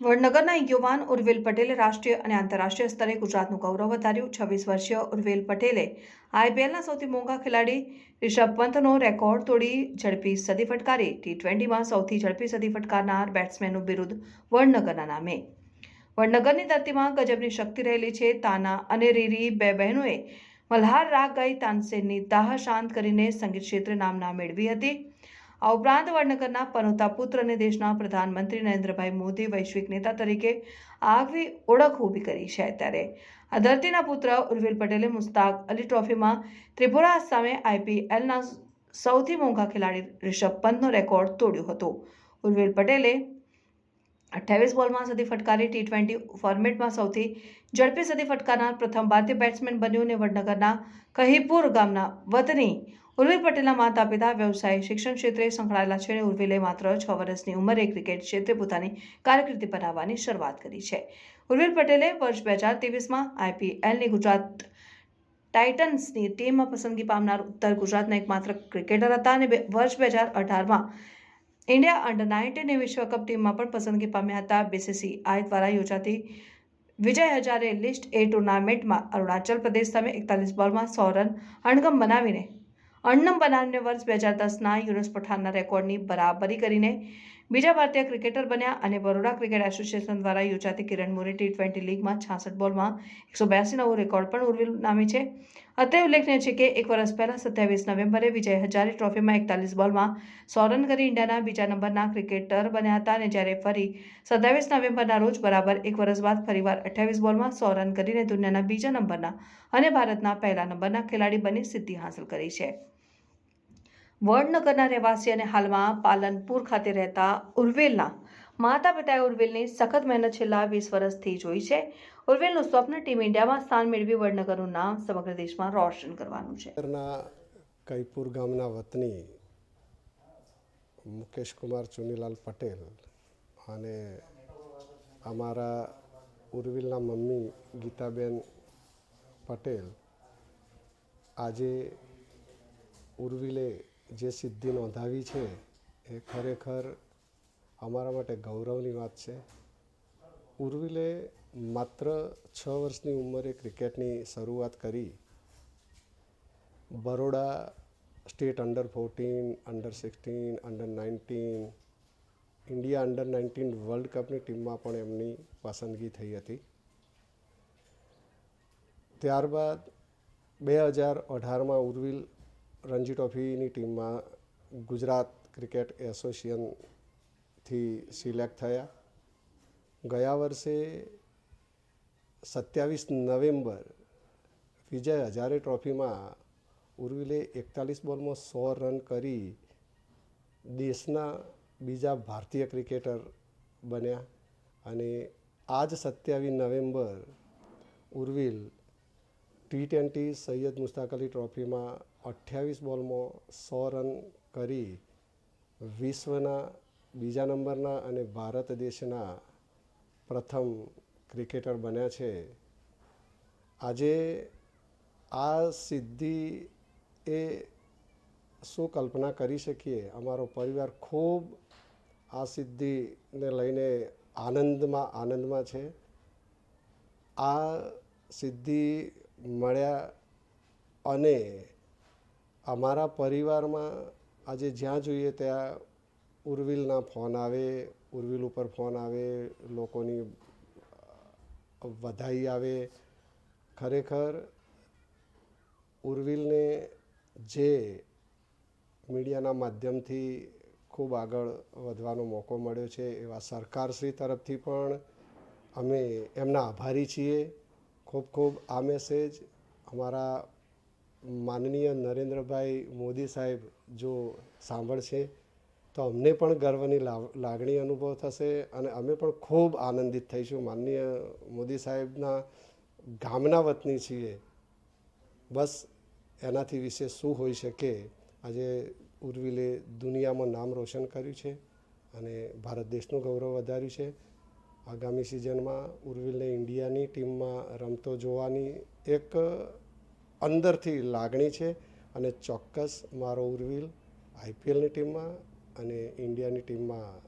વડનગરના યુવાન ઉર્વિલ પટેલે રાષ્ટ્રીય અને આંતરરાષ્ટ્રીય સ્તરે ગુજરાતનું ગૌરવ વધાર્યું. છવ્વીસ વર્ષીય ઉર્વિલ પટેલે આઈપીએલના સૌથી મોંઘા ખેલાડી રિષભ પંતનો રેકોર્ડ તોડી ઝડપી સદી ફટકારી. ટી ટ્વેન્ટીમાં સૌથી ઝડપી સદી ફટકારનાર બેટ્સમેનનું બિરુદ વડનગરના નામે. વડનગરની ધરતીમાં ગજબની શક્તિ રહેલી છે. તાના અને રીરી બે બહેનોએ મલ્હાર રાગ ગાઈ તાનસેનની દાહ શાંત કરીને સંગીત ક્ષેત્રે નામના મેળવી હતી. આ ઉપરાંત વડનગરના પનોતા પુત્ર અને દેશના પ્રધાનમંત્રી નરેન્દ્રભાઈ મોદી વૈશ્વિક નેતા તરીકે આગવી ઓળખ ઊભી કરી છે ત્યારે. આ ધરતીના પુત્ર ઉર્વિલ પટેલે મુસ્તાક અલી ટ્રોફીમાં ત્રિપુરા સામે આઈપીએલના સૌથી મોંઘા ખેલાડી રિષભ પંતનો રેકોર્ડ તોડ્યો હતો. ઉર્વિલ પટેલે અઠ્યાવીસ બોલમાં સદી ફટકારી ટી ટ્વેન્ટી ફોર્મેટમાં સૌથી ઝડપી સદી ફટકારનાર પ્રથમ ભારતીય બેટ્સમેન બન્યો અને વડનગરના કહીપુર ગામના વતની ઉર્વિલ પટેલના માતા પિતા વ્યવસાય, શિક્ષણ ક્ષેત્રે સંકળાયેલા છે અને ઉર્વિલે માત્ર છ વર્ષની ઉંમરે ક્રિકેટ ક્ષેત્રે પોતાની કારકિર્દી બનાવવાની શરૂઆત કરી છે. ઉર્વિલ પટેલે વર્ષ બે હજાર ત્રેવીસમાં આઈપીએલની ગુજરાત ટાઇટન્સની ટીમમાં પસંદગી પામનાર ઉત્તર ગુજરાતના એકમાત્ર ક્રિકેટર હતા અને વર્ષ બે હજાર અઢારમાં ઇન્ડિયા અંડર નાઇન્ટીન વિશ્વકપ ટીમમાં પણ પસંદગી પામ્યા હતા. બીસીસીઆઈ દ્વારા યોજાતી વિજય હજારે લિસ્ટ એ ટુર્નામેન્ટમાં અરુણાચલ પ્રદેશ સામે એકતાલીસ બોલમાં સો રન અણગમ બનાવીને અણનમ બનાવીને વર્ષ બે હજાર દસના યુનુસ પઠાણના રેકોર્ડની બરાબરી કરીને બીજા ભારતીય ક્રિકેટર બન્યા અને બરોડા ક્રિકેટ એસોસિએશન દ્વારા યોજાતી કિરણ મોરી ટી ટ્વેન્ટી લીગમાં છાસઠ બોલમાં એકસો બ્યાસી નવો રેકોર્ડ પણ ઉર્વિલ નામે છે. અત્રે ઉલ્લેખનીય છે કે એક વર્ષ પહેલાં સત્યાવીસ નવેમ્બરે વિજય હજારે ટ્રોફીમાં એકતાલીસ બોલમાં સો રન કરી ઇન્ડિયાના બીજા નંબરના ક્રિકેટર બન્યા હતા અને જ્યારે ફરી સત્યાવીસ નવેમ્બરના રોજ બરાબર એક વર્ષ બાદ ફરીવાર અઠ્યાવીસ બોલમાં સો રન કરીને દુનિયાના બીજા નંબરના અને ભારતના પહેલા નંબરના ખેલાડી બની સિદ્ધિ હાંસલ કરી છે. વડનગરના રહેવાસી અને હાલમાં પાલનપુર ખાતે રહેતા ઉર્વેલના માતા પિતાએ ઉર્વેલની સખત મહેનત છેલ્લા વીસ વર્ષથી જોઈ છે. ઉર્વેલનું સ્વપ્ન ટીમ ઇન્ડિયામાં સ્થાન મેળવી વડનગરનું નામ સમગ્ર દેશમાં રોશન કરવાનું છે. કૈપુર ગામના વતની મુકેશ કુમાર ચુનીલાલ પટેલ અને અમારા ઉર્વિલના મમ્મી ગીતાબેન પટેલ આજે ઉર્વિલે જે સિદ્ધિ નોંધાવી છે, એ ખરેખર અમારા માટે ગૌરવની વાત છે. ઉર્વિલે માત્ર છ વર્ષની ઉંમરે ક્રિકેટની શરૂઆત કરી. Baroda state under fourteen, under sixteen, under nineteen, India under nineteen world કપની ટીમમાં પણ એમની પસંદગી થઈ હતી. ત્યારબાદ બે હજાર અઢારમાં ઉર્વિલ રણજી ટ્રોફીની ટીમમાં ગુજરાત ક્રિકેટ એસોસિએશનથી સિલેક્ટ થયા. ગયા વર્ષે સત્યાવીસ નવેમ્બર વિજય હજારે ટ્રોફીમાં ઉર્વિલે એકતાલીસ બોલમાં સો રન કરી દેશના બીજા ભારતીય ક્રિકેટર બન્યા અને આ જ સત્યાવીસ November Urvil T twenty Syed Mushtaq Ali ટ્રોફીમાં અઠ્યાવીસ બોલમાં સો રન કરી વિશ્વના બીજા નંબરના અને ભારત દેશના પ્રથમ ક્રિકેટર બન્યા છે. આજે આ સિદ્ધિ એ શું કલ્પના કરી શકીએ? અમારો પરિવાર ખૂબ આ સિદ્ધિને લઈને આનંદમાં આનંદમાં છે. આ સિદ્ધિ મળ્યા અને અમારા પરિવારમાં આજે જ્યાં જોઈએ ત્યાં ઉર્વિલના ફોન આવે, ઉર્વિલ ઉપર ફોન આવે, લોકોની વધાઈ આવે. ખરેખર ઉર્વિલને જે મીડિયાના માધ્યમથી ખૂબ આગળ વધવાનો મોકો મળ્યો છે એવા સરકારશ્રી તરફથી પણ અમે એમના આભારી છીએ. ખૂબ ખૂબ આ મેસેજ અમારા માનનીય નરેન્દ્રભાઈ મોદી સાહેબ જો સાંભળશે, તો અમને પણ ગર્વની લાગણી અનુભવ થશે અને અમે પણ ખૂબ આનંદિત થઈશું. માનનીય મોદી સાહેબના ગામના વતની છીએ. બસ એનાથી વિશે શું હોઈ શકે? આજે ઉર્વિલે દુનિયામાં નામ રોશન કર્યું છે અને ભારત દેશનું ગૌરવ વધાર્યું છે. આગામી સિઝનમાં ઉર્વિલને ઇન્ડિયાની ટીમમાં રમતો જોવાની એક અંદરથી લાગણી છે અને ચોક્કસ મારો ઉર્વિલ આઈપીએલની ટીમમાં અને ઇન્ડિયાની ટીમમાં